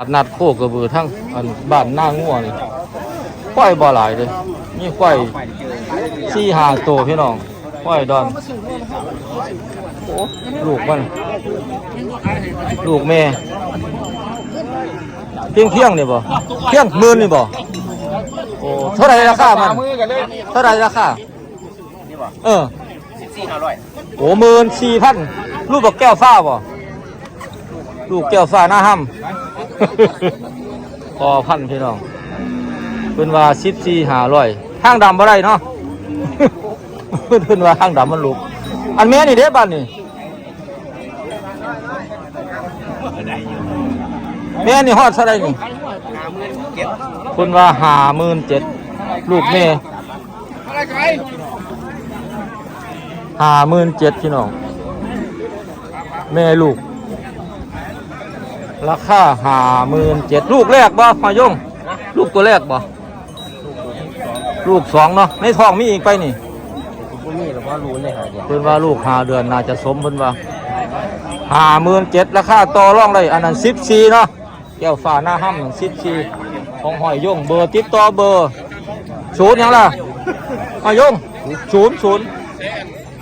ตลาดนัดโคกระบือทั้งอันบ้านหน้างัวนี่ควายบ่หลายเลยนี่ควายสี่หาตัวพี่น้องควายดอนโอ้ลูกมันลูกแม่เพียงเพียงนี่บ่เพียงหมื่นนี่บ่โอ้เท่าไหรราคามันเท่าไหรราคาเออสี่ห้าร้อยโอ้หมื่นสี่พันลูกบอกแก้วฟ้าบ่ลูกแก้วฟ้าหน้าห้ำ พอพันพี่น้องเป็นว่าสิบสี่หาร้อยห้างดำบ่ได้เนาะเป็นว่าห้างดำมันลูกอันแม่นี่เด้บ้านนี่แม่นี่ฮอดเท่าไรนี่เก็บคุณว่าหาหมื่นเจ็ดลูกแม่หาหมื่นเจ็ดพี่น้อง แม่ลูก ราคาหาหมื่นเจ็ดลูกแรกบ่มายงลูกตัวแรกบ่ลูกสองเนาะในท้องมีอีกไปนี่ผมนี่หรือว่ารู้เลยหาเนี่ยเพิ่นว่าลูกหาเดือนน่าจะสมเพิ่นว่าหาหมื่นเจ็ดราคาต่อรองเลยอันนั้นสิบสี่เนาะแก้วฟ้าหน้าห้ำหนึ่งสิบสี่ของหอยยงเบอร์ติดต่อเบอร์ศูนย์หยังล่ะหอยยงศูนย์ศูนย์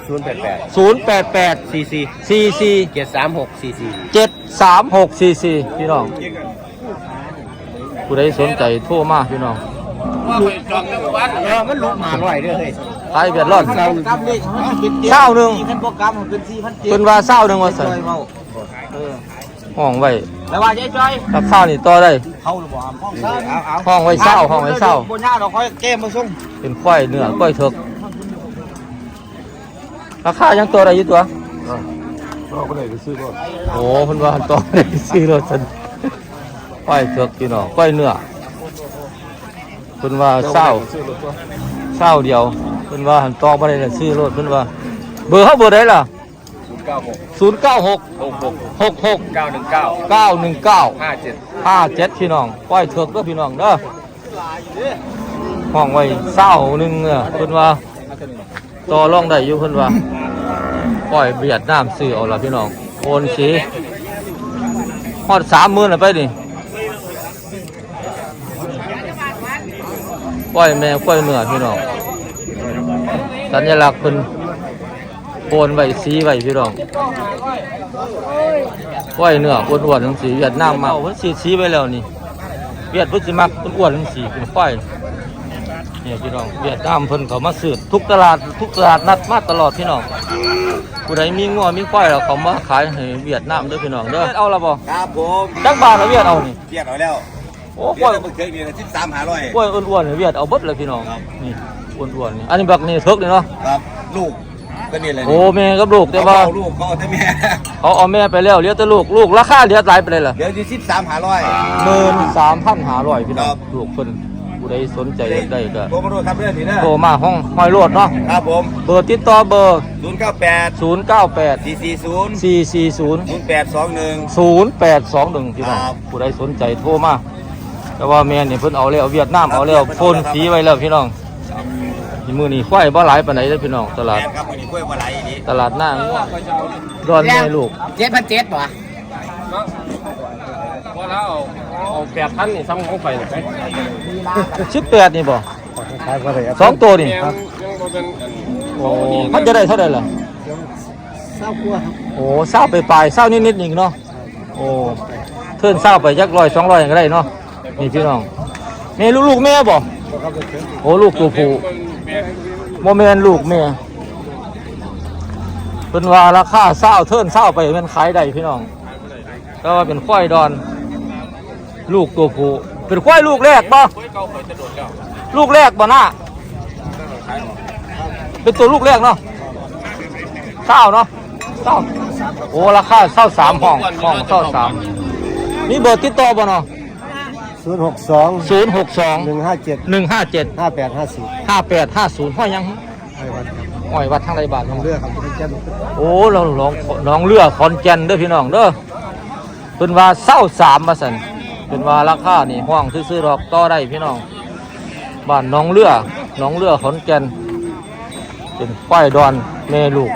ศูนย์แปดแปดศูนย์แปดแปดสี่สี่สี่สี่เจ็ดสามหกสี่สี่เจ็ดสามหกสี่สี่พี่น้อง ผู้ใดสนใจโทรมาพี่น้องเออมันลุกมาร้อยเด้อเฮ้ยขายเบียดร้อนเรากำนี่เช้าหนึ่งพันโปรแกรมของเป็นสี่พันเจ็ดเพิ่นว่าเศร้าหนึ่งว่าสันเมาเออห้องไว้แล้วว่าใจจอยราคานี่ต่อได้ เขาหรือเปล่าห้องเศร้าเอาเอาห้องไว้เศร้าห้องไว้เศร้า บนหน้าเราค่อยแก้มาส่งเป็นควายเนื้อควายเถิก ราคายังตัวอะไรอยู่ตัวเราก็เลยไปซื้อก่อนโอ้เพิ่นว่าตัวได้ซื้อรถสันควายเถิกพี่น้องควายเนื้อเพิ่นว่าเศร้าเศร้าเดียวเพิ่นว่าหันตอบ่ได้เลยซื้อรถเพิ่นว่า เบอร์เขาเบอร์ใดล่ะศูนย์เก้าหก096หกหก66เก้าหนึ่งเก้า919ห้าเจ็ดห้าเจ็ดพี่น้องปล่อยเถิกเด้อพี่น้องเด้อห้องไว้เศร้าหนึ่งเนี่ยเพิ่นว่า ต่อรองได้อยู่เพิ่นว่าปล่อยเบียดน้ำซื้อเอาละพี่น้องโอนสีฮอดสามหมื่นละไปดิปล่อยแม่ปล่อยเนื้อพี่น้องสัญลักษณ์เพิ่นโอนไว้สีไว้พี่น้องก้อยเนื้ออ้วนๆทั้งสีเวียดนามมาเพิ่นสีสีไปแล้วนี่เวียดเพิ่นสิมักเพิ่นอ้วนทั้งสีเป็นก้อย นี่พี่น้องเวียดนามเพิ่นเขามาซื้อทุกตลาดทุกตลาดนัดมาตลอดพี่น้องผู้ใดมีงัวมีก้อยแล้วเขามาขายให้เวียดนามเด้อพี่น้องเด้อเอาละบ่ครับผมจักบาทละเวียดเอานี่เรียกเอาแล้วโอ้เรีก้ยอกยเอาเพิ่งเคยมีสิบสามหาร้อยก้อยอ้วนๆนี่เวียดเอาเบิดเลยพี่น้องนี่อ้วนๆนี่อันนี้บักนี่เถิกนี่เนาะครับลูกก็นี่เลยโอ้แม่กับลูกแต่แต่ว่าว่าลูกเขาแต่แม่เขาเอาแม่ไปแล้วเหลือแต่ลูกลูกราคาเหลือหลายไปเลยล่ะเดี๋ยวที่สิบสามหาร้อยหมื่นสามพันห้าร้อยพี่น้องครับลูกเพิ่น ผู้ใดสนใจอยากได้ก็โทรมาดูครับเรื่องนี้นะโทรมาห้องห้อยโลดเนาะครับผมเบอร์ติดต่อเบอร์ ศูนย์เก้าแปด0 9 8 สี่สี่ศูนย์4 4 0 ศูนย์แปดสองหนึ่ง 0 8 2 1พี่น้องครับ ผู้ใดสนใจโทรมาแต่ว่าแม่นี่เพิ่นเอาแล้วเวียดนามเอาแล้วโฟนสีไว้แล้วพี่น้องนี่มือนี่ควายบ่หลายปานใดเด้อพี่น้องตลาดแม่ครับวันนี้กล้วยมาไหลนี้ตลาดหน้างัวดอนแม่ลูก เจ็ดพันเจ็ดป่ะว่าแล้ว เอาเอาแปดพันนี่ซ้ำของไฟหน่อยไหม18นี่บ่ขายก็ได้สองตัวนี่ยังยังบ่เป็นอันโอ้พันจะได้เท่าไหร่ล่ะเศร้าคัวครับโอ้เศร้าไปปลายเศร้านิดๆอีกเนาะโอ้เทิร์นเศร้าไปยักร้อยสองร้อยอย่างไรเนาะนี่พี่น้องแม่ลูกลูกแม่บ่โอ้ลูกตัวผู้มันแม่โมเมนลูกแม่เป็นว่าราคาเศร้าเทิร์นเศร้าไปเป็นขายได้พี่น้องก็ว่าเป็นควายดอน ลูกตัวผู้เป็นควายลูกแรกบ่เฮ้ยเก่าเคยจะโดดแล้วลูกแรกบ่หน้าเป็นตัวลูกแรกเนาะเศร้าเนาะเศร้าโอ้ราคาเศร้าสามห้องห้องเศร้าสามมีเบอร์ติดต่อบ่เนาะศูนย์หกสองศูนย์หกสองหนึ่งห้าเจ็ดหนึ่งห้าเจ็ดห้าแปดห้าสี่ห้าแปดห้าศูนย์ห้อยยังไอ้วันครับห้อยวัดทางไรบาทน้องเลือกครับคุณเจ้าโอ้เราลองน้องเรือคอนแกนเด้อพี่น้องเด้อเป็นว่าเศร้าสามมาสัน เป็นว่าราคานี่ห้องซื้อๆดอกต่อได้พี่น้องบ้านน้องเรือน้องเรือขอนแกนเป็นควายดอนแม่ลูก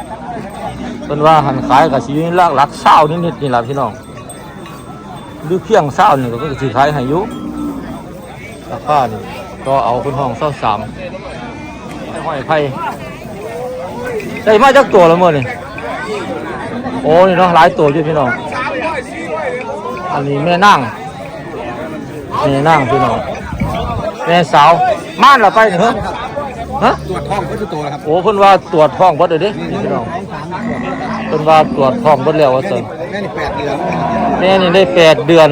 เป็นว่าหันขายกับสีหลักหลักเศร้านิดๆนี่แหละพี่น้องหรือเพียงเศร้านี่ก็สิขายห้อยู่ราคานี่ก็เอาเป็นห้องเศร้าสามห้อยไผ่ได้มาจากตัวแล้วมื้อนี่โอ้นี่เนาะหลายตัวอยู่พี่น้องอันนี้แม่นาง แม่นางพี่น้องแม่สาวม่านละไปนี่เหรอฮะตรวจท้องก็จะตัวครับโอ้เพิ่นว่าตรวจท้องเบิดเลยเด้นี่พี่น้องเพิ่นว่าตรวจท้องเบิดแล้วว่าซั่นแม่นี่แปดเดือนแม่นี่ได้แปดเดือน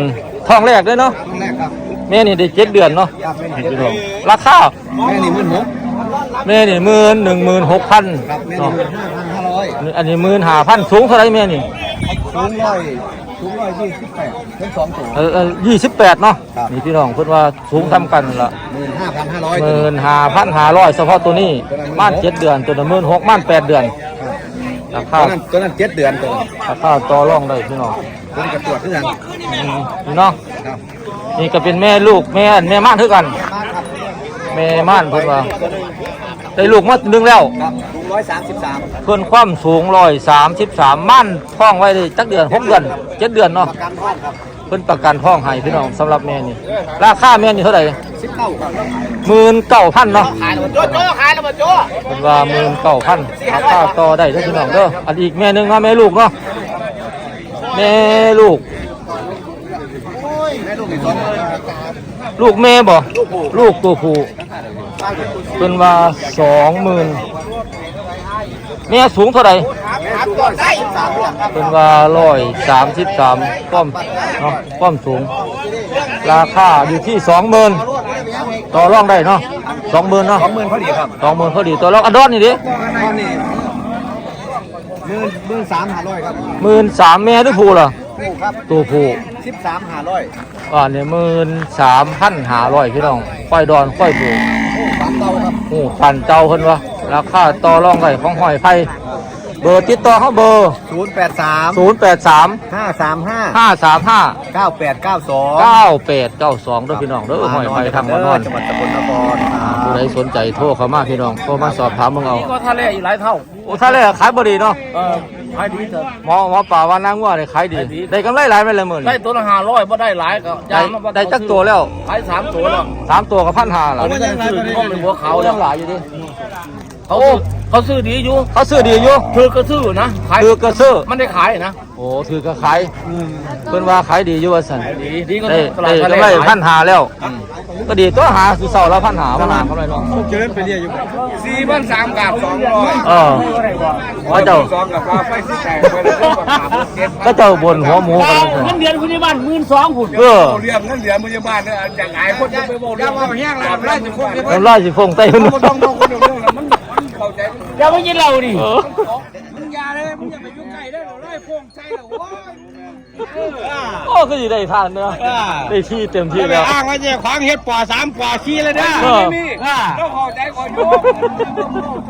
ท้องแรกเลยเนาะท้องแรกครับแม่นี่ได้เจ็ดเดือนเนาะครับแม่นี่พี่น้องราคาแม่นี่หมื่นหกแม่นี่หมื่นหนึ่งหมื่นหกพันครับแม่นี่เนาะหมื่นห้าพันห้าร้อยอันนี้หมื่นห้าพันสูงเท่าไหรแม่นี่สูงร้อย สูงร้อยยี่สิบแปดเป็นสองตัว เออยี่สิบแปดเนาะครับ นี่พี่น้องเพิ่นว่าสูงทำกันละหมื่นห้าพันห้าร้อยหมื่นห้าพันห้าร้อยเฉพาะตัวนี้ม่านเจ็ดเดือนตัวละหมื่นหกม่านแปดเดือนราตัคาวนั้นตัวนั้นเจ็ดเดือนตัวราคาต่อรองได้พี่น้องตัวนี้ก็ตรวจที่กันอืมพี่น้องครับนี่ก็เป็นแม่ลูกแม่อันแม่ม่านเท่ากัน แม่ม่านเพิ่นว่าได้ลูกมาหนึงแล้ว ครับสูง ร้อยสามสิบสามเพิ่นความสูงร้อยสามสิบสามม่านท้องไว้ได้จักเดือนหกเดือนเจ็ดเดือนเนาะประกันท้องครับเพิ่นประกันท้องให้พี่น้องสำหรับแม่นี่ราคาแม่นี่เท่าไหร่สิบเก้าครับหมื่นเก้าพันเนาะขายแล้วมันโจ้โจ้ขายแล้วมันโจ้เพิ่นว่าหมื่นเก้าพันราคาต่อได้เด้อพี่น้องเด้ออันอีกแม่หนึงเนาะแม่ลูกเนาะแม่ลูก แม่ลูกอีกสองเลยลูกแม่บ่ลูกตัวผู้เพิ่นว่าสองหมื่น แม่สูงเท่าไหร่แม่สูงร้อยสามสิบสามเดือนครับเป็นว่าร้อยสามสิบสามป้อมเนาะป้อมสูง ราคาอยู่ที่สองหมื่นต่อรองได้เนาะสองหมื่นเนาะสองหมื่นพอดีครับสองหมื่นพอดีต่อรองอันดอนนี่ดิตอนนี้หมื่นหมื่นสามห้าร้อยครับหมื่นสามแม่หรือผู้ล่ะผู้ครับตัวผู้สิบสามห้าร้อยอ่าเนี่ยหมื่นสามพันหาร้อยพี่น้องค่อยดอนค่อยผู้สามเตาครับโอ้ปั่นเจ้าเพิ่นวะ ราคาต่อรองได้ของหอยไผ่เบอร์ติดต่อเขาเบอร์ ศูนย์แปดสามศูนย์แปดสามห้าสามห้าห้าสามห้าเก้าแปดเก้าสองเก้าแปดเก้าสองด้วยพี่น้องเด้อหอยไผ่ทางมานอนจังหวัดสกลนครผู้ใดสนใจโทรเข้ามาพี่น้องโทรมาสอบถามมึงเอาก็ทะเลอีกหลายเท่า โอ้ถ้าเลยขายบดีเนาะเออขายดีเถอะ หมอหมอป่าว่านางว่าเนี่ยขายดี ขายดี ได้กำไรหลายไปเลยหมื่นได้ตัวละห้าร้อยบ่ได้หลายก็ได้ยามมาได้จักตัวแล้วขายสามตัวแล้วสามตัวกับพันห้าหรออันนี้ก็ซื้อก็เป็นหัวเขาเขาแล้ยัวงหลายอยู่ดิ เขาซื้อเขาซื้อดีอยู่เขาซื้อดีอยู่ถือก็ซื้อนะขายถือกระซื้อมันได้ขายนะโอ้ถือกระขายเพิ่นว่าขายดีอยู่ว่าสันดีดีก็ได้ตลาได้ดทะเลกำไรขายพันห้าแล้วก็ดีตัวหาคือเสาแล้วพันห้าพันห้ากำไรเนาะเจริญไปเรียอยู่สี่พันสามกับสองร้อยเออว่าเจ้าสองกับฟ้าไฟสิแตกไปเลยก็ขาดเก็บก็เจ้าบนหัวหมูกันเลยเงินเดือนคุณยาบาลหมื่นสองหุ่นเออเรียกเงินเดือนคุณยาบาลเนี่ยจากหลายคนจะไปบอกเรื่องว่าแห้งแล้วไล่จะคงจะน้ำลายสิฟงใต้หุ่นต้องต้องคน เดียวมันมันเข้าใจอย่าไปยินเราดิเออมึงอย่าเลยมึงอย่าไปยุ่งไก่ได้หรอไล่พวงใจหรอวะโอ้ก็อยู่ได้ทานเนาะได้ที่เต็มที่แล้วอ้างว่าจะขวางเฮ็ดป่อสามป่อขี้เลยนะเออนี่ต้องเข้าใจก่อนโยม